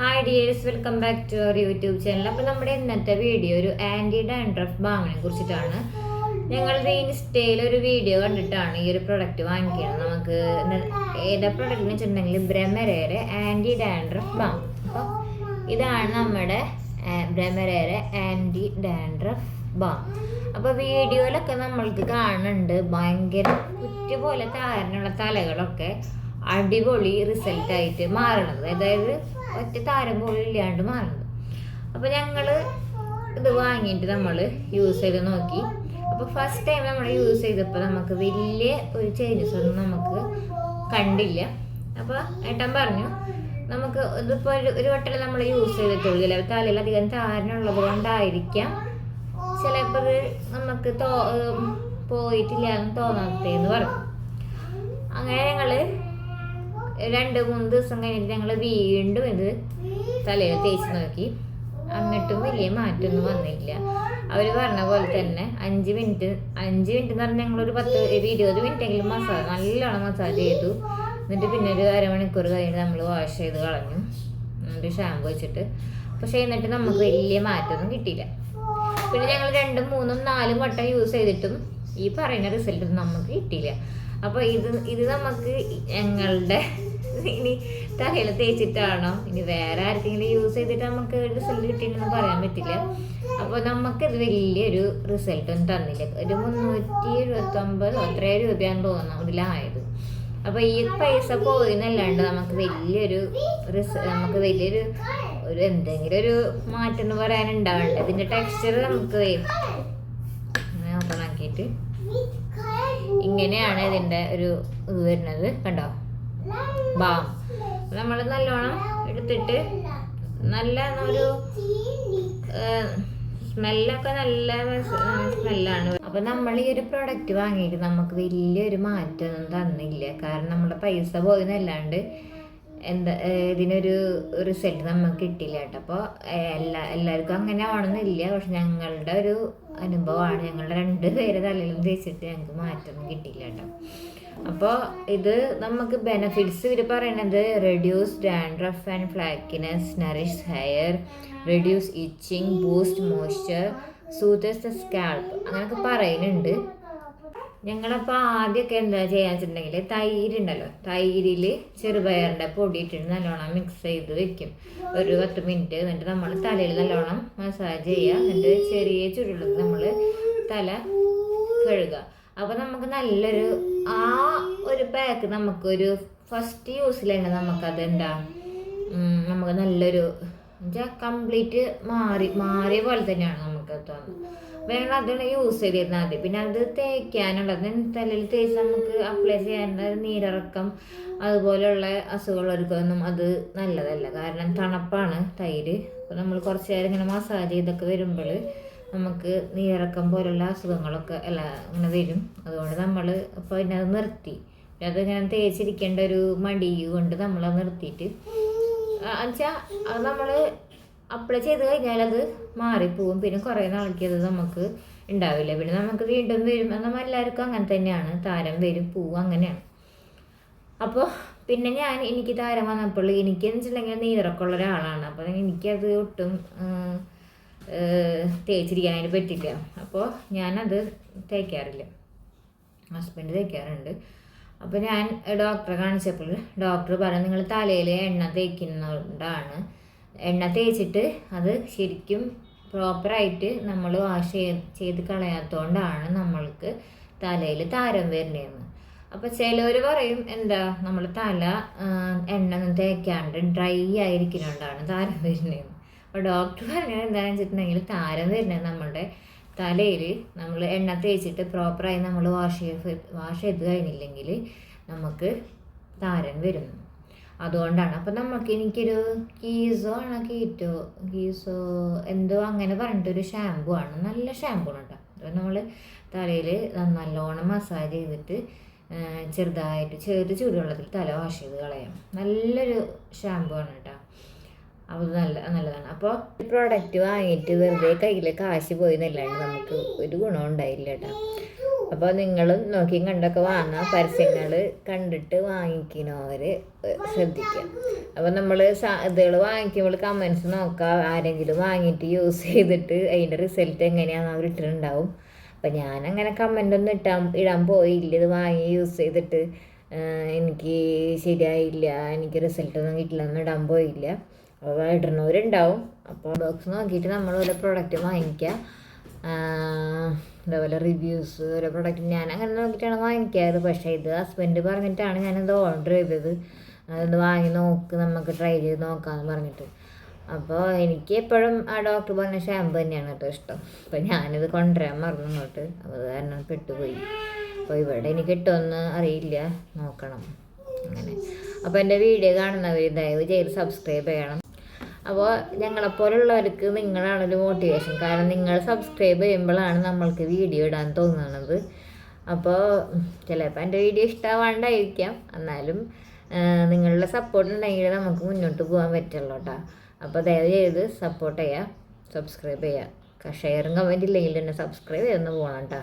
Hi dears welcome back to our YouTube channel അപ്പോൾ നമ്മുടെ ഇന്നത്തെ വീഡിയോ ഒരു ആന്റി ഡാൻഡ്രഫ് ബാമിനെ കുറിച്ചിട്ടാണ്. ഞങ്ങളുടെ ഇൻസ്റ്റയിൽ ഒരു വീഡിയോ കണ്ടിട്ടാണ് ഈ ഒരു പ്രൊഡക്റ്റ് വാങ്ങിക്കുന്നത്. നമുക്ക് ഏതാ പ്രൊഡക്റ്റ് എന്ന് വെച്ചിട്ടുണ്ടെങ്കിൽ ബ്രഹ്മരയുടെ ആന്റി ഡാൻഡ്രഫ് ബാം. അപ്പോൾ ഇതാണ് നമ്മുടെ ബ്രഹ്മരയുടെ ആന്റി ഡാൻഡ്രഫ് ബാം. അപ്പോൾ വീഡിയോയിലൊക്കെ നമ്മൾക്ക് കാണുന്നുണ്ട്. ഭയങ്കര കുറ്റി പോലെ താരനുള്ള തലകളൊക്കെ. അടിപൊളി റിസൾട്ട് ആയിട്ട് മാറണത്. അതായത് ഒറ്റ താരം പോലും ഇല്ലാണ്ട് മാറണത്. അപ്പോൾ ഞങ്ങൾ ഇത് വാങ്ങിയിട്ട് നമ്മൾ യൂസ് ചെയ്ത് നോക്കി. അപ്പോൾ ഫസ്റ്റ് ടൈം നമ്മൾ യൂസ് ചെയ്തപ്പോൾ നമുക്ക് വലിയ ഒരു ചേഞ്ചസ് ഒന്നും നമുക്ക് കണ്ടില്ല. അപ്പോൾ ഏട്ടൻ പറഞ്ഞു നമുക്ക് ഇതിപ്പോ ഒരു വട്ടം നമ്മൾ യൂസ് ചെയ്തിട്ടുള്ളൂ. തലയിൽ അധികം താരനുള്ളത് കൊണ്ടായിരിക്കാം. ചിലപ്പോൾ നമുക്ക് തോ പോയിട്ടില്ല എന്ന് തോന്നാത്തതെന്ന് പറഞ്ഞു. അങ്ങനെ ഞങ്ങൾ രണ്ട് മൂന്ന് ദിവസം കഴിഞ്ഞിട്ട് ഞങ്ങൾ വീണ്ടും ഇത് തലയിൽ തേച്ച് നോക്കി. എന്നിട്ടും വലിയ മാറ്റമൊന്നും വന്നില്ല. അവർ പറഞ്ഞ പോലെ തന്നെ അഞ്ച് മിനിറ്റ് അഞ്ച് മിനിറ്റ് എന്ന് പറഞ്ഞാൽ ഞങ്ങളൊരു പത്ത് ഒരു ഇരുപത് മിനിറ്റ് എങ്കിലും മസാജ് നല്ലോണം മസാജ് ചെയ്തു. എന്നിട്ട് പിന്നെ ഒരു അരമണിക്കൂർ കഴിഞ്ഞിട്ട് നമ്മൾ വാഷ് ചെയ്ത് കളഞ്ഞു. എന്നിട്ട് ഷാമ്പു വെച്ചിട്ട്. പക്ഷേ എന്നിട്ട് നമുക്ക് വലിയ മാറ്റമൊന്നും കിട്ടിയില്ല. പിന്നെ ഞങ്ങൾ രണ്ടും മൂന്നും നാലും വട്ടം യൂസ് ചെയ്തിട്ടും ഈ പറയുന്ന റിസൾട്ട് നമുക്ക് കിട്ടിയില്ല. അപ്പോൾ ഇത് ഇത് നമുക്ക് ഞങ്ങളുടെ ഇനി തലയിൽ തേച്ചിട്ടാണോ? ഇനി വേറെ ആർക്കെങ്കിലും യൂസ് ചെയ്തിട്ട് നമുക്ക് റിസൾട്ട് കിട്ടിയെന്ന് പറയാൻ പറ്റില്ല. അപ്പോൾ നമുക്കിത് വലിയൊരു റിസൾട്ട് ഒന്നും തന്നില്ല. ഒരു മുന്നൂറ്റി എഴുപത്തൊമ്പത് അത്രയും രൂപയാണ് തോന്നുന്നു ഇതിലായത്. അപ്പോൾ ഈ പൈസ പോയിന്നല്ലാണ്ട് നമുക്ക് വലിയൊരു റിസ നമുക്ക് വലിയൊരു ഒരു എന്തെങ്കിലും ഒരു മാറ്റം എന്ന് പറയാനുണ്ടാവണ്ടേ? ഇതിന്റെ ടെക്സ്ചർ നമുക്ക് ഓപ്പൺ ആക്കിയിട്ട്. ഇങ്ങനെയാണ് ഇതിന്റെ ഒരു ഇത് വരുന്നത്. കണ്ടോ? ബാം. നമ്മൾ നല്ലോണം എടുത്തിട്ട് നല്ല ഒരു സ്മെല്ലൊക്കെ നല്ല സ്മെല്ലാണ്. അപ്പൊ നമ്മൾ ഈ ഒരു പ്രോഡക്റ്റ് വാങ്ങിയിട്ട് നമുക്ക് വലിയൊരു മാറ്റമൊന്നും തന്നില്ല. കാരണം നമ്മുടെ പൈസ പോയെന്നല്ലാണ്ട് എന്താ ഇതിനൊരു റിസൾട്ട് നമുക്ക് കിട്ടില്ല കേട്ടോ. അപ്പോൾ എല്ലാ എല്ലാവർക്കും അങ്ങനെ ആവണമെന്നില്ല പക്ഷെ ഞങ്ങളുടെ ഒരു അനുഭവമാണ്. ഞങ്ങളുടെ രണ്ട് പേര് തലയിലും തേച്ചിട്ട് ഞങ്ങൾക്ക് മാറ്റമൊന്നും കിട്ടിയില്ല കേട്ടോ. അപ്പോൾ ഇത് നമുക്ക് ബെനഫിറ്റ്സ് ഇവർ പറയുന്നത് reduce dandruff and flakiness nourish hair reduce itching boost moisture soothes scalp അങ്ങനെയൊക്കെ പറയുന്നുണ്ട് ഞങ്ങളപ്പോൾ ആദ്യമൊക്കെ എന്താ ചെയ്യാന്ന് വെച്ചിട്ടുണ്ടെങ്കിൽ തൈര് ഉണ്ടല്ലോ തൈരിൽ ചെറുപയറിന്റെ പൊടിയിട്ട് നല്ലോണം മിക്സ് ചെയ്ത് വെക്കും. ഒരു പത്ത് മിനിറ്റ് എന്നിട്ട് നമ്മൾ തലയിൽ നല്ലോണം മസാജ് ചെയ്യുക എന്നിട്ട് ചെറിയ ചുരുളിൽ നമ്മൾ തല കഴുകുക അപ്പോൾ നമുക്ക് നല്ലൊരു ആ ഒരു പാക്ക് നമുക്കൊരു ഫസ്റ്റ് യൂസിൽ തന്നെ നമുക്കത് എന്താ നമുക്ക് നല്ലൊരു എന്നുവെച്ചാൽ കംപ്ലീറ്റ് മാറി മാറിയ പോലെ തന്നെയാണ് നമുക്ക് തോന്നുന്നത്. ഞങ്ങൾ അതാണ് യൂസ് ചെയ്തിരുന്നാൽ മതി. പിന്നെ അത് തേക്കാനുള്ളത് തലയിൽ തേച്ച് നമുക്ക് അപ്ലൈ ചെയ്യാനുള്ള നീരിറക്കം അതുപോലെയുള്ള അസുഖമുള്ളവർക്കൊന്നും അത് നല്ലതല്ല. കാരണം തണുപ്പാണ് തൈര്. അപ്പോൾ നമ്മൾ കുറച്ച് നേരം ഇങ്ങനെ മസാജ് ചെയ്തൊക്കെ വരുമ്പോൾ നമുക്ക് നീരിറക്കം പോലുള്ള അസുഖങ്ങളൊക്കെ അല്ല അങ്ങനെ വരും. അതുകൊണ്ട് നമ്മൾ അപ്പോൾ പിന്നെ അത് നിർത്തി. പിന്നെ അത് ഇങ്ങനെ തേച്ചിരിക്കേണ്ട ഒരു മടി കൊണ്ട് നമ്മളത് നിർത്തിയിട്ട് എന്നുവെച്ചാൽ അത് നമ്മൾ അപ്ലൈ ചെയ്ത് കഴിഞ്ഞാൽ അത് മാറിപ്പോവും. പിന്നെ കുറേ നാളേക്ക് അത് നമുക്ക് ഉണ്ടാവില്ല. പിന്നെ നമുക്ക് വീണ്ടും വരും. നമ്മൾ എല്ലാവർക്കും അങ്ങനെ തന്നെയാണ്. താരം വരും പോവും അങ്ങനെയാണ്. അപ്പോൾ പിന്നെ ഞാൻ എനിക്ക് താരം വന്നപ്പോൾ എനിക്ക് എന്ന് വെച്ചിട്ടുണ്ടെങ്കിൽ നീറക്കുള്ള ഒരാളാണ്. അപ്പോൾ എനിക്കത് ഒട്ടും തേച്ചിരിക്കാനായിട്ട് പറ്റില്ല അപ്പോൾ ഞാനത് തേക്കാറില്ല. ഹസ്ബൻഡ് തേക്കാറുണ്ട്. അപ്പോൾ ഞാൻ ഡോക്ടറെ കാണിച്ചപ്പോൾ ഡോക്ടർ പറഞ്ഞു നിങ്ങൾ തലയിൽ എണ്ണ തേക്കുന്നതുകൊണ്ടാണ് എണ്ണ തേച്ചിട്ട് അത് ശരിക്കും പ്രോപ്പറായിട്ട് നമ്മൾ വാഷ് ചെയ്ത് കളയാത്തതുകൊണ്ടാണ് നമ്മൾക്ക് തലയിൽ താരം വരുന്നതെന്ന് അപ്പോൾ ചിലവർ പറയും എന്താ നമ്മൾ തല എണ്ണ ഒന്നും തേക്കാണ്ട് ഡ്രൈ ആയിരിക്കുന്നതുകൊണ്ടാണ് താരം വരുന്നതെന്ന് അപ്പോൾ ഡോക്ടർ പറഞ്ഞത് എന്താണെന്ന് വെച്ചിട്ടുണ്ടെങ്കിൽ താരം വരുന്നത് നമ്മുടെ തലയിൽ നമ്മൾ എണ്ണ തേച്ചിട്ട് പ്രോപ്പറായി നമ്മൾ വാഷ് ചെയ്ത് വാഷ് ചെയ്ത് കഴിഞ്ഞില്ലെങ്കിൽ നമുക്ക് താരൻ വരുന്നു. അതുകൊണ്ടാണ്. അപ്പം നമുക്ക് എനിക്കൊരു കീസോ ആണ് കീറ്റോ കീസോ എന്തോ അങ്ങനെ പറഞ്ഞിട്ടൊരു ഷാമ്പു ആണ് നല്ല ഷാമ്പു ആണ് കേട്ടോ അത് നമ്മൾ തലയിൽ നല്ലോണം മസാജ് ചെയ്തിട്ട് ചെറുതായിട്ട് ചെറു ചൂടുവെള്ളത്തിൽ തല വാഷ് ചെയ്ത് കളയാം. നല്ലൊരു ഷാമ്പു ആണ് കേട്ടോ അപ്പോൾ നല്ല നല്ലതാണ്. അപ്പോൾ പ്രോഡക്റ്റ് വാങ്ങിയിട്ട് വെറുതെ കയ്യിൽ കാശ് പോയി എന്നല്ലാണ്ട് നമുക്ക് ഒരു ഗുണം ഉണ്ടായില്ല കേട്ടോ അപ്പോൾ നിങ്ങളും നോക്കി കണ്ടൊക്കെ വാങ്ങാം. പരസ്യങ്ങൾ കണ്ടിട്ട് വാങ്ങിക്കുന്നവർ ശ്രദ്ധിക്കുക അപ്പോൾ നമ്മൾ ഇതുകൾ വാങ്ങിക്കുമ്പോൾ കമന്റ്സ് നോക്കാം. ആരെങ്കിലും വാങ്ങിയിട്ട് യൂസ് ചെയ്തിട്ട് അതിന്റെ റിസൾട്ട് എങ്ങനെയാണെന്ന് അവർ ഇട്ടിട്ടുണ്ടാവും. ഞാൻ അങ്ങനെ കമന്റ് ഒന്നും ഇട്ടാൻ ഇടാൻ പോയില്ല. ഇത് വാങ്ങി യൂസ് ചെയ്തിട്ട് എനിക്ക് ശരിയായില്ല. എനിക്ക് റിസൾട്ട് ഒന്നും കിട്ടില്ല എന്ന് ഇടാൻ പോയില്ല. അപ്പോൾ ഇടുന്നവരുണ്ടാവും അപ്പോൾ ബോക്സ് നോക്കിയിട്ട് നമ്മൾ ഓരോ പ്രോഡക്റ്റ് വാങ്ങിക്കുക അതേപോലെ റിവ്യൂസ് ഓരോ പ്രൊഡക്റ്റ് ഞാൻ അങ്ങനെ നോക്കിയിട്ടാണ് വാങ്ങിക്കാറ്. പക്ഷേ ഇത് ഹസ്ബൻഡ് പറഞ്ഞിട്ടാണ് ഞാനത് ഓർഡർ ചെയ്തത്. അതൊന്ന് വാങ്ങി നോക്ക് നമുക്ക് ട്രൈ ചെയ്ത് നോക്കാമെന്ന് പറഞ്ഞിട്ട്. അപ്പോൾ എനിക്ക് എപ്പോഴും ആ ഡോക്ടർ പറഞ്ഞ ഷാമ്പു തന്നെയാണ് കേട്ടോ ഇഷ്ടം. അപ്പോൾ ഞാനിത് കൊണ്ടുവരാൻ മറന്നു ഇങ്ങോട്ട്. അത് കാരണം പെട്ടുപോയി. അപ്പോൾ ഇവിടെ എനിക്ക് കിട്ടുമെന്ന് അറിയില്ല. നോക്കണം. അങ്ങനെ. അപ്പോൾ എന്റെ വീഡിയോ കാണുന്നവർ ദയവ് ചെയ്ത് സബ്സ്ക്രൈബ് ചെയ്യണം. അപ്പോൾ ഞങ്ങളെപ്പോലുള്ളവർക്ക് നിങ്ങളാണൊരു മോട്ടിവേഷൻ കാരണം നിങ്ങൾ സബ്സ്ക്രൈബ് ചെയ്യുമ്പോഴാണ് നമ്മൾക്ക് വീഡിയോ ഇടാൻ തോന്നുന്നത് അപ്പോൾ ചിലപ്പോൾ എന്റെ വീഡിയോ ഇഷ്ടമാവാണ്ടായിരിക്കാം എന്നാലും നിങ്ങളുടെ സപ്പോർട്ട് ഉണ്ടെങ്കിൽ നമുക്ക് മുന്നോട്ട് പോകാൻ പറ്റുള്ളൂ കേട്ടോ അപ്പോൾ ദയവ് ചെയ്ത് സപ്പോർട്ട് ചെയ്യുക സബ്സ്ക്രൈബ് ചെയ്യുക ഷെയറും കമന്റ് ഇല്ലെങ്കിൽ തന്നെ സബ്സ്ക്രൈബ് ചെയ്തൊന്ന് പോകണം കേട്ടോ